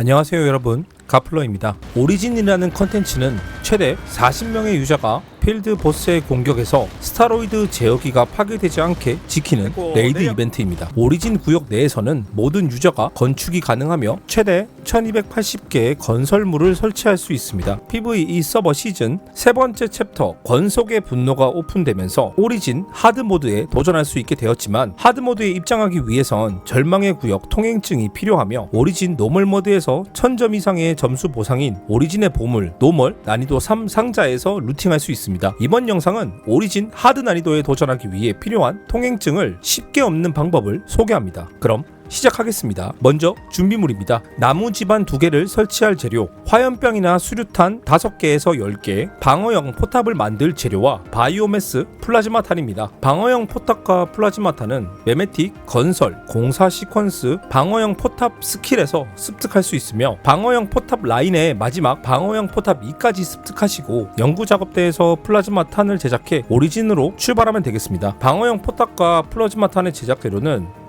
안녕하세요 여러분. 가플러입니다. 오리진이라는 컨텐츠는 최대 40명의 유저가 필드 보스의 공격에서 스타로이드 제어기가 파괴되지 않게 지키는 레이드 이벤트입니다. 오리진 구역 내에서는 모든 유저가 건축이 가능하며 최대 1280개의 건설물을 설치할 수 있습니다. PVE 서버 시즌 세 번째 챕터 권속의 분노가 오픈되면서 오리진 하드 모드에 도전할 수 있게 되었지만 하드 모드에 입장하기 위해선 절망의 구역 통행증이 필요하며 오리진 노멀 모드에서 1000점 이상의 점수 보상인 오리진의 보물 노멀 난이도 3 상자에서 루팅할 수 있습니다. 이번 영상은 오리진 하드 난이도에 도전하기 위해 필요한 통행증을 쉽게 얻는 방법을 소개합니다. 그럼 시작하겠습니다. 먼저 준비물입니다. 나무 집안 두 개를 설치할 재료, 화염병이나 수류탄 5개에서 10개, 방어용 포탑을 만들 재료와 바이오매스 플라즈마 탄입니다. 방어용 포탑과 플라즈마 탄은 메메틱, 건설, 공사 시퀀스, 방어용 포탑 스킬에서 습득할 수 있으며 방어용 포탑 라인의 마지막 방어용 포탑 2까지 습득하시고 연구 작업대에서 플라즈마 탄을 제작해 오리진으로 출발하면 되겠습니다. 방어용 포탑과 플라즈마 탄의 제작 재료는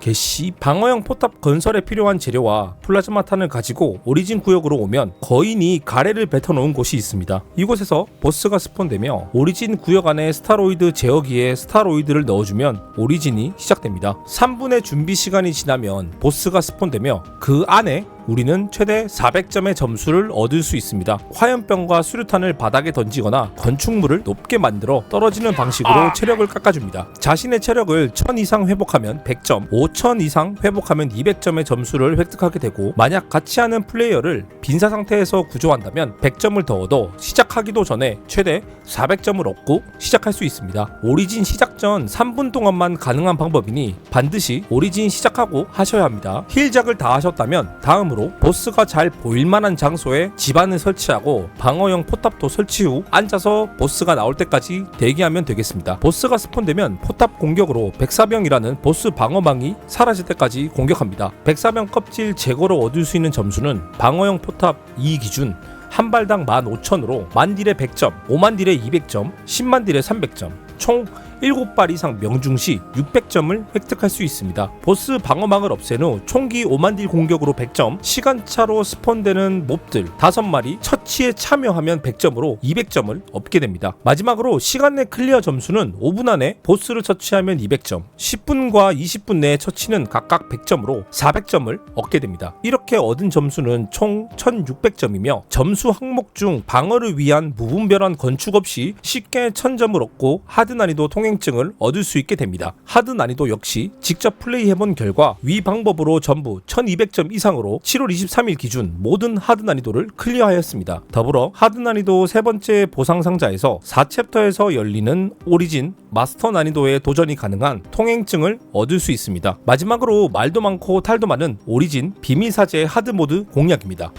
개시 방어형 포탑 건설에 필요한 재료와 플라즈마 탄을 가지고 오리진 구역으로 오면 거인이 가래를 뱉어놓은 곳이 있습니다. 이곳에서 보스가 스폰되며 오리진 구역 안에 스타로이드 제어기에 스타로이드를 넣어주면 오리진이 시작됩니다. 3분의 준비 시간이 지나면 보스가 스폰되며 그 안에 우리는 최대 400점의 점수를 얻을 수 있습니다. 화염병과 수류탄을 바닥에 던지거나 건축물을 높게 만들어 떨어지는 방식으로 체력을 깎아줍니다. 자신의 체력을 1000 이상 회복하면 100점, 5000 이상 회복하면 200점의 점수를 획득하게 되고 만약 같이 하는 플레이어를 빈사 상태에서 구조한다면 100점을 더 얻어 시작하기도 전에 최대 400점을 얻고 시작할 수 있습니다. 오리진 시작 전 3분 동안만 가능한 방법이니 반드시 오리진 시작하고 하셔야 합니다. 힐작을 다 하셨다면 다음으로 보스가 잘 보일 만한 장소에 집안을 설치하고 방어용 포탑도 설치 후 앉아서 보스가 나올 때까지 대기하면 되겠습니다. 보스가 스폰되면 포탑 공격으로 백사병이라는 보스 방어망이 사라질 때까지 공격합니다. 백사병 껍질 제거로 얻을 수 있는 점수는 방어용 포탑 2 기준 한 발당 15,000으로 만 딜에 100점, 5만 딜에 200점, 10만 딜에 300점, 총 7발 이상 명중 시 600점을 획득할 수 있습니다. 보스 방어망을 없앤 후 총기 5만 딜 공격으로 100점, 시간차로 스폰되는 몹들 5마리 처치에 참여하면 100점으로 200점을 얻게 됩니다. 마지막으로 시간 내 클리어 점수는 5분 안에 보스를 처치하면 200점, 10분과 20분 내에 처치는 각각 100점으로 400점을 얻게 됩니다. 이렇게 얻은 점수는 총 1600점이며 점수 항목 중 방어를 위한 무분별한 건축 없이 쉽게 1000점을 얻고 하드 난이도 통행 증을 얻을 수 있게 됩니다. 하드 난이도 역시 직접 플레이해본 결과 위 방법으로 전부 1200점 이상으로 7월 23일 기준 모든 하드 난이도를 클리어하였습니다. 더불어 하드 난이도 세 번째 보상 상자에서 4챕터에서 열리는 오리진 마스터 난이도에 도전이 가능한 통행증을 얻을 수 있습니다. 마지막으로 말도 많고 탈도 많은 오리진 비밀사제 하드 모드 공략입니다.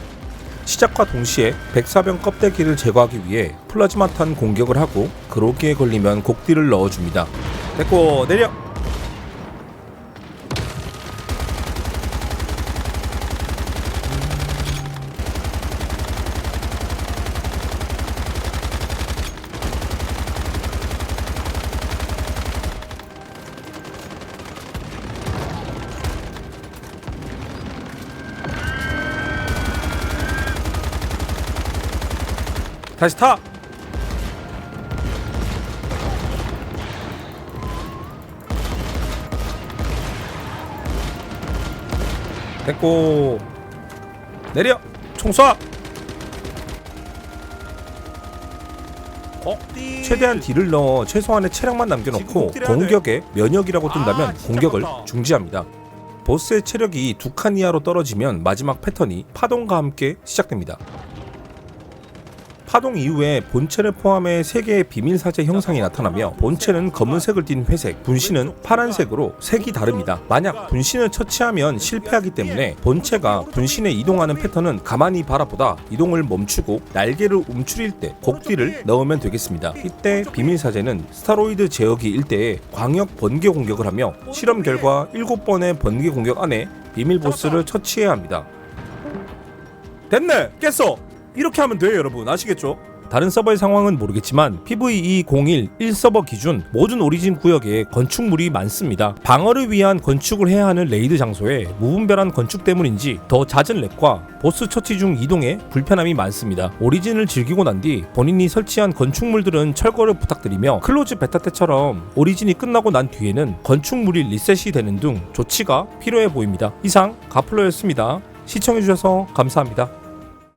시작과 동시에 백사병 껍데기를 제거하기 위해 플라즈마탄 공격을 하고 그로기에 걸리면 곡딜을 넣어줍니다. 됐고 내려. 다시 타. 됐고 내려 총 쏴. 최대한 딜을 넣어 최소한의 체력만 남겨놓고 공격에 면역이라고 뜬다면 공격을 중지합니다. 보스의 체력이 두 칸 이하로 떨어지면 마지막 패턴이 파동과 함께 시작됩니다. 파동 이후에 본체를 포함해 3개의 비밀 사제 형상이 나타나며 본체는 검은색을 띤 회색, 분신은 파란색으로 색이 다릅니다. 만약 분신을 처치하면 실패하기 때문에 본체가 분신에 이동하는 패턴은 가만히 바라보다 이동을 멈추고 날개를 움츠릴 때 곡딜을 넣으면 되겠습니다. 이때 비밀 사제는 스타로이드 제어기 일대에 광역 번개 공격을 하며 실험 결과 7번의 번개 공격 안에 비밀 보스를 처치해야 합니다. 됐네 깼어 이렇게 하면 돼요 여러분 아시겠죠? 다른 서버의 상황은 모르겠지만 PVE 01 1서버 기준 모든 오리진 구역에 건축물이 많습니다. 방어를 위한 건축을 해야 하는 레이드 장소에 무분별한 건축 때문인지 더 잦은 렉과 보스 처치 중 이동에 불편함이 많습니다. 오리진을 즐기고 난 뒤 본인이 설치한 건축물들은 철거를 부탁드리며 클로즈 베타 때처럼 오리진이 끝나고 난 뒤에는 건축물이 리셋이 되는 등 조치가 필요해 보입니다. 이상 가플러였습니다. 시청해주셔서 감사합니다.